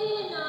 miren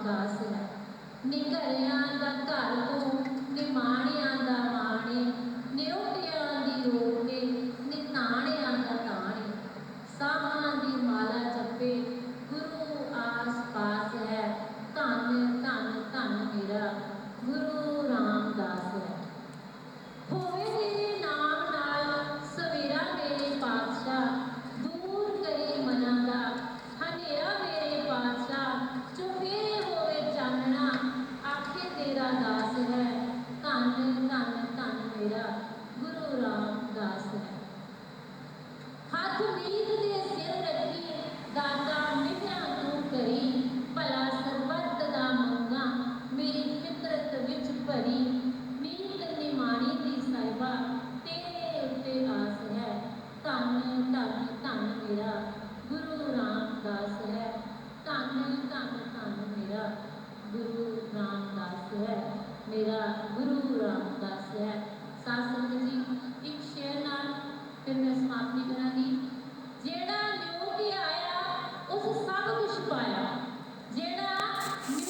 ਉਦਾਸ ਹੈ। ਨੀ ਘਰਿਆਂ ਦਾ ਘਰ ਤੋਂ ਨੀ ਮਾਣਿਆਂ ਦਾ